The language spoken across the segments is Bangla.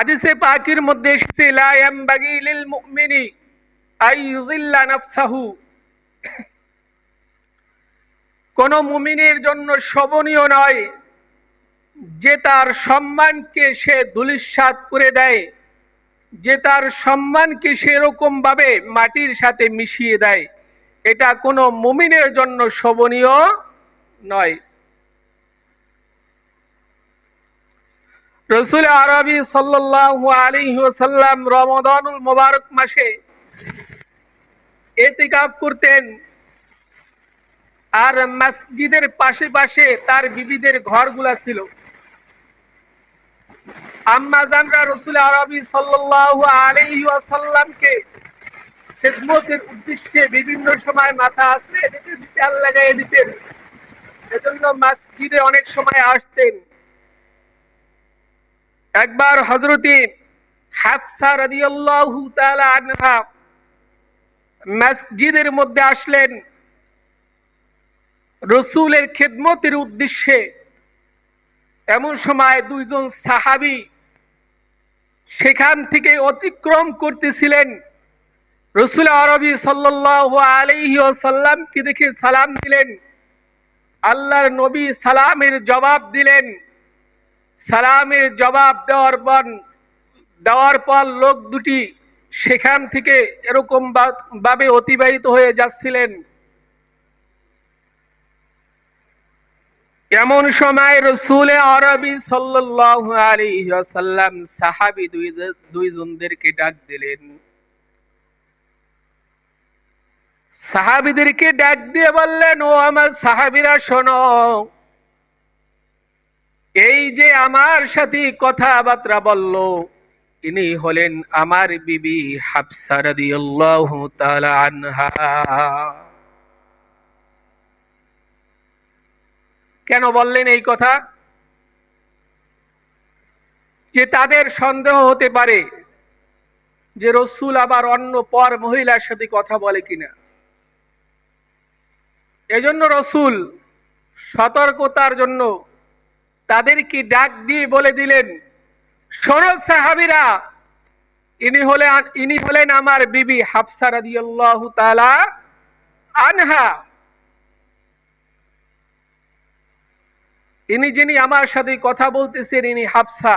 হাদিসে পাকির মধ্যে এসেছে, লা ইয়ামবাগি লিল মুমিনি আই ইউজিল্লা নাফসাহু। কোন মুমিনের জন্য শোভনীয় নয় যে তার সম্মানকে সে ধুলিস্বাদ করে দেয়, যে তার সম্মানকে সেরকম ভাবে মাটির সাথে মিশিয়ে দেয়। এটা কোনো মুমিনের জন্য শোভনীয় নয়। রসুল আরবি আলাইহি ওয়াসাল্লাম রমাদানুল মোবারক মাসে এতেকাফ করতেন আর মসজিদের পাশে পাশে তার বিবিদের ঘরগুলা ছিল। আম্মা জানরা রসুল আরবি আলাইহি ওয়াসাল্লামকে খেদমতের উদ্দেশ্যে বিভিন্ন সময় মাথা আসলে দিতে লাগাই দিতেন। এজন্য মসজিদে অনেক সময় আসতেন। একবার হজরতি হাফসা রাদিয়াল্লাহু তাআলা আনহা মসজিদের মধ্যে আসলেন। রসুলের খেদমতের উদ্দেশ্যে এমন সময় দুইজন সাহাবি সেখান থেকে অতিক্রম করতেছিলেন। রসুল আরবি সাল্লাল্লাহু আলাইহি ওয়াসাল্লামকে দেখে সালাম দিলেন। আল্লাহর নবী সালামের জবাব দিলেন। সালামের জবাব দেওয়ার পর দেওয়ার পর লোক দুটি সেখান থেকে এরকম ভাবে অতিবাহিত হয়ে যাচ্ছিলেন। এমন সময় রসুল আরবি ওয়াসাল্লাম সাহাবী দুই, দুইজনদেরকে ডাক দিলেন। সাহাবীদেরকে ডাক দিয়ে বললেন, ও আমার সাহাবীরা, শোনো এই যে আমার সাথে কথাবার্তা বলল, ইনি হলেন আমার বিবি হাফসা রাদিয়াল্লাহু তাআলা আনহা। কেন বললেন এই কথা? যে তাদের সন্দেহ হতে পারে যে রসুল আবার অন্য পর মহিলার সাথে কথা বলে কিনা। এজন্য রসুল সতর্কতার জন্য তাদেরকে ডাক দিয়ে বলে দিলেন, শোনো সাহাবিরা, ইনি হলেন ইনি হলেন আমার বিবি হাফসা আনহা। ইনি যিনি আমার সাথে কথা বলতেছেন, ইনি হাফসা।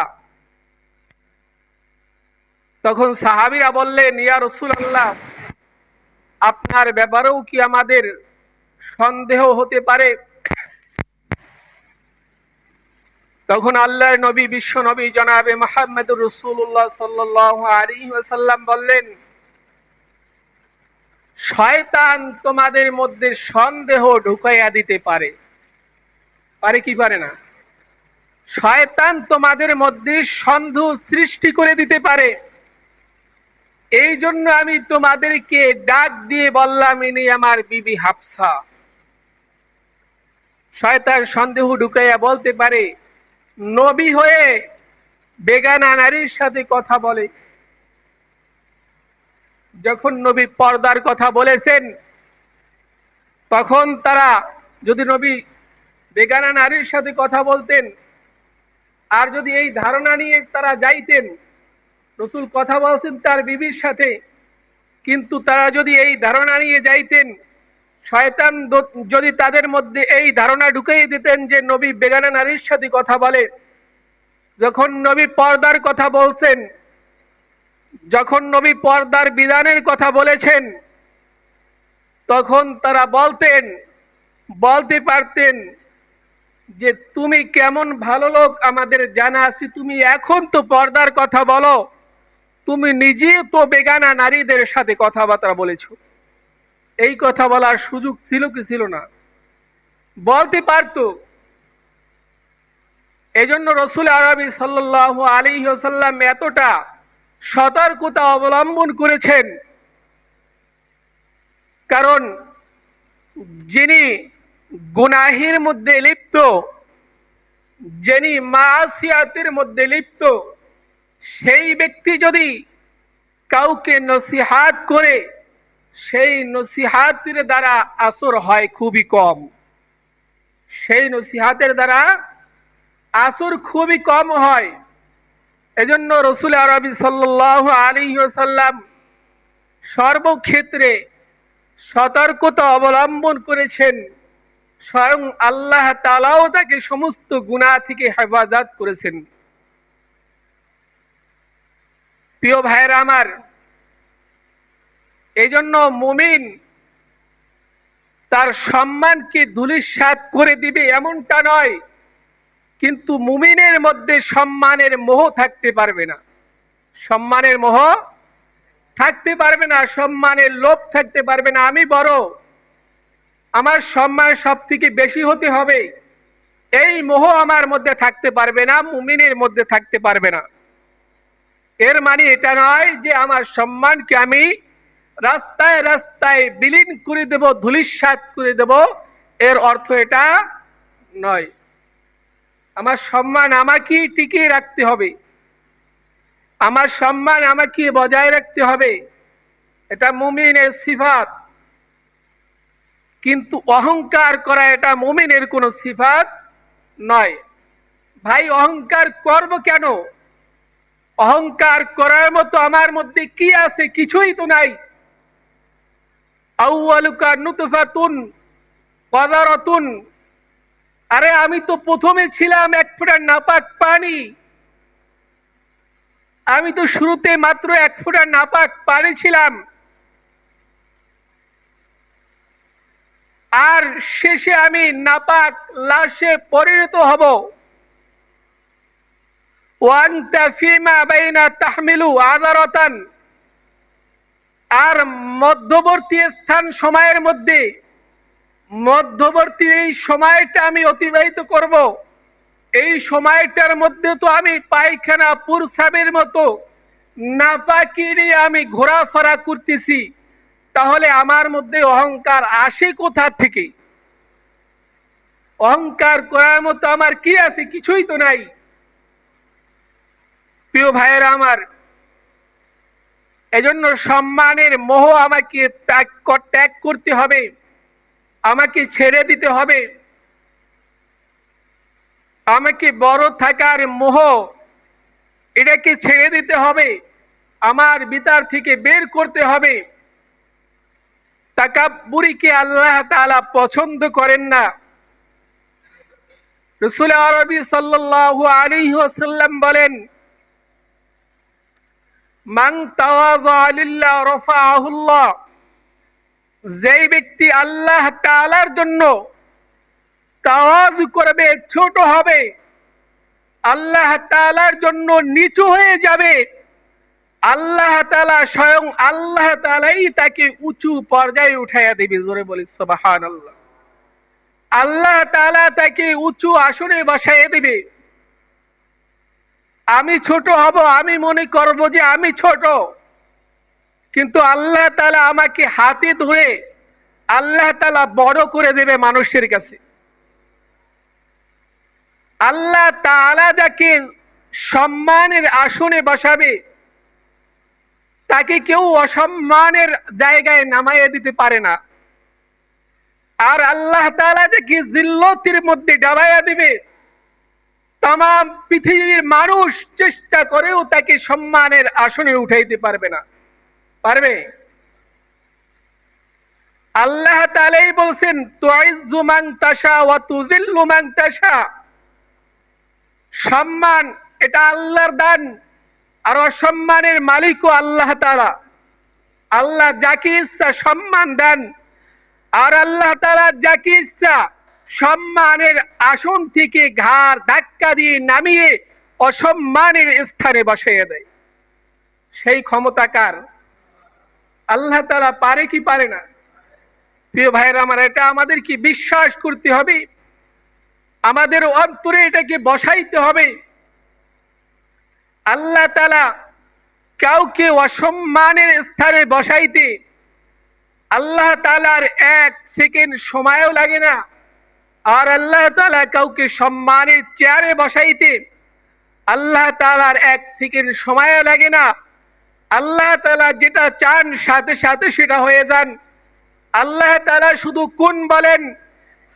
তখন সাহাবিরা বললেন, ইয়া আল্লাহ আপনার ব্যাপারেও কি আমাদের সন্দেহ হতে পারে? তখন আল্লাহর নবী, বিশ্ব নবী জনাবে মোহাম্মদ রসুল্লাহ সাল্লাহ বললেন, শয়তান তোমাদের মধ্যে সন্দেহ ঢুকাইয়া দিতে পারে। পারে কি পারে না? শয়তান তোমাদের মধ্যে সন্দেহ সৃষ্টি করে দিতে পারে। এই জন্য আমি তোমাদেরকে ডাক দিয়ে বললাম, ইনি আমার বিবি হাফসা। শয়তান সন্দেহ ঢুকাইয়া বলতে পারে নবী হয়ে বেগানা নারীর সাথে কথা বলে। যখন নবী পর্দার কথা বলেছেন, তখন তারা যদি নবী বেগানা নারীর সাথে কথা বলতেন, আর যদি এই ধারণা নিয়ে তারা যাইতেন, রসুল কথা বলছেন তার বিবির সাথে, কিন্তু তারা যদি এই ধারণা নিয়ে যাইতেন শয়তান যদি তাদের মধ্যে এই ধারণা ঢুকেই দিতেন যে নবী বেগানা নারীর সাথে কথা বলে, যখন নবী পর্দার কথা বলছেন, যখন নবী পর্দার বিধানের কথা বলেছেন, তখন তারা বলতেন, বলতে পারতেন যে তুমি কেমন ভালো লোক আমাদের জানা আছি, তুমি এখন তো পর্দার কথা বলো, তুমি নিজে তো বেগানা নারীদের সাথে কথাবার্তা বলেছ। এই কথা বলার সুযোগ ছিল কি ছিল না? বলতে পারত। এই জন্য রসুল আরবি সাল্লাহ আলী সাল্লাম এতটা সতর্কতা অবলম্বন করেছেন। কারণ যিনি গুনাহির মধ্যে লিপ্ত, যিনি মাসিয়াতের মধ্যে লিপ্ত, সেই ব্যক্তি যদি কাউকে নসিহাত করে সেই নসিহাতের দ্বারা আসর হয় খুবই কম। সেই নসিহাতের দ্বারা আসর খুবই কম হয়। এজন্য রসুল আরবি সাল্লাহ আলী সাল্লাম সর্বক্ষেত্রে সতর্কতা অবলম্বন করেছেন। স্বয়ং আল্লাহ তালাও তাকে সমস্ত গুণা থেকে হেফাজত করেছেন। প্রিয় ভাইয়েরা আমার এই জন্য মুমিন তার সম্মানকে ধুলিস্বাদ করে দিবে এমনটা নয়, কিন্তু মুমিনের মধ্যে সম্মানের মোহ থাকতে পারবে না। সম্মানের মোহ থাকতে পারবে না, সম্মানের লোভ থাকতে পারবে না। আমি বড়, আমার সম্মান সব থেকে বেশি হতে হবে। এই মোহ আমার মধ্যে থাকতে পারবে না, মুমিনের মধ্যে থাকতে পারবে না। এর মানে এটা নয় যে আমার সম্মানকে আমি রাস্তায় রাস্তায় বিলীন করে দেব ধুলিস্বাদ করে দেব। এর অর্থ এটা নয়। আমার সম্মান আমাকে টিকিয়ে রাখতে হবে। আমার সম্মান আমাকে বজায় রাখতে হবে। এটা মুমিনের সিফাত। কিন্তু অহংকার করা এটা মুমিনের কোনো সিফাত নয়। ভাই, অহংকার করব কেন? অহংকার করার মতো আমার মধ্যে কি আছে? কিছুই তো নাই। আউয়ালুকা নুতফাতুন কদারতুন আরে আমি তো প্রথমে ছিলাম এক ফোঁটা নাপাক পানি। আমি তো শুরুতে মাত্র এক ফোঁটা নাপাক পানি ছিলাম। আর শেষে আমি নাপাক লাশে পরিণত হব। ওয়ান্তা ফিমা বাইনা তাহমিলু আদারতান। আর মধ্যবর্তী স্থান সময়ের মধ্যে, মধ্যবর্তী এই সময়টা আমি অতিবাহিত করব। এই সময়টার মধ্যে তো আমি পায়খানা পুরসাবের মতো নাপাকি নিয়ে আমি ঘোরাফেরা করতেছি। তাহলে আমার মধ্যে অহংকার আসে কোথা থেকে? অহংকার করার মতো আমার কি আছে? কিছুই তো নাই। প্রিয় ভাইয়েরা আমার এজন্য সম্মানের মোহ আমাকে ত্যাগ ত্যাগ করতে হবে। আমাকে ছেড়ে দিতে হবে। আমাকে বড় থাকার মোহ এটাকে ছেড়ে দিতে হবে। আমার বিতার থেকে বের করতে হবে। তাকাব্বুরিকে আল্লাহ তাআলা পছন্দ করেন না। রসুল আরবি সাল্লাল্লাহু আলাইহি ওয়াসাল্লাম বলেন যেই ব্যক্তি আল্লাহ তাআলার জন্য তাওয়াজ করবে, ছোট হবে, আল্লাহ তালার জন্য নিচু হয়ে যাবে, আল্লাহ তাআলা স্বয়ং আল্লাহ তাআলাই তাকে উঁচু পর্যায়ে উঠাইয়া দেবে, জোরে বলি সুবহানাল্লাহ। আল্লাহ তাআলা তাকে উঁচু আসনে বসাইয়া দেবে। আমি ছোট হব, আমি মনে করব যে আমি ছোট। কিন্তু আল্লাহ তালা আমাকে হাতে ধরে আল্লাহ তালা বড় করে দেবে মানুষের কাছে। আল্লাহ তালা যাকে সম্মানের আসনে বসাবে, তাকে কেউ অসম্মানের জায়গায় নামাইয়ে দিতে পারে না। আর আল্লাহ তালা যাকে জিল্লতির মধ্যে ডাবাইয়া দিবে তাম পৃথিবীর মানুষ চেষ্টা করেও তাকে সম্মানের আসনে উঠাইতে পারবে না। পারবে? আল্লাহ তালাই বলছেন মান মান সম্মান, এটা আল্লাহর দান, আর অসম্মানের মালিকও আল্লাহ তাআলা। আল্লাহ যাকে ইচ্ছা সম্মান দেন, আর আল্লাহ তাআলা যাকে ইচ্ছা সম্মানের আসন থেকে ঘাড় ধাক্কা দিয়ে নামিয়ে অসম্মানের স্থানে বসাইয়া দেয়। সেই ক্ষমতাকার আল্লাহ তারা পারে কি পারে না? প্রিয় ভাইয়ের আমার, এটা আমাদের কি বিশ্বাস করতে হবে? আমাদের অন্তরে এটাকে বসাইতে হবে। আল্লাহ তালা কাউকে অসম্মানের স্থানে বসাইতে আল্লাহ তালার এক সেকেন্ড সময়ও লাগে না। আর আল্লাহ তালা কাউকে সম্মানের চেয়ারে বসাইতে আল্লাহ তালার এক সেকেন্ড সময়ও লাগে না। আল্লাহ তালা যেটা চান সাথে সাথে সেটা হয়ে যান। আল্লাহ তালা শুধু কোন বলেন,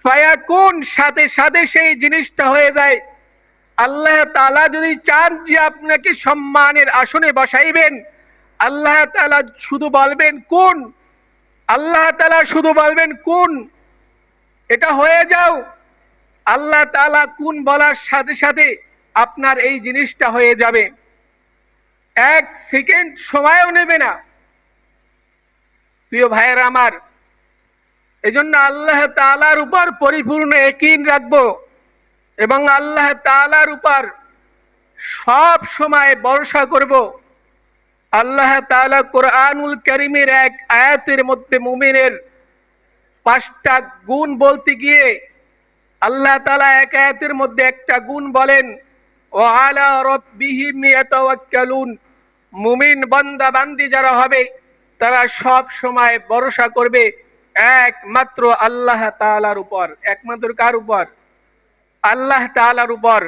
ফায়া কোন সাথে সাথে সেই জিনিসটা হয়ে যায়। আল্লাহ তালা যদি চান যে আপনাকে সম্মানের আসনে বসাইবেন, আল্লাহ তালা শুধু বলবেন কোন। আল্লাহ তালা শুধু বলবেন কোন। এটা হয়ে যাও। আল্লাহ তাআলা কোন বলার সাথে সাথে আপনার এই জিনিসটা হয়ে যাবে। এক সেকেন্ড সময়ও নেবে না। প্রিয় ভাইয়ের আমার, এজন্য আল্লাহ তালার উপর পরিপূর্ণ একিন রাখব এবং আল্লাহ তালার উপর সব সময় ভরসা করব। আল্লাহ তাআলা কোরআনুল করিমের এক আয়াতের মধ্যে মুমিনের পাঁচটা গুণ বলতে গিয়ে আল্লাহ তালা এক আয়াতের মধ্যে একটা গুণ বলেন, ও আলা মুমিন বান্দা বান্দি যারা হবে, তারা সব সময় ভরসা করবে একমাত্র আল্লাহ তাআলার উপর। একমাত্র কার উপর? আল্লাহ তাআলার উপর।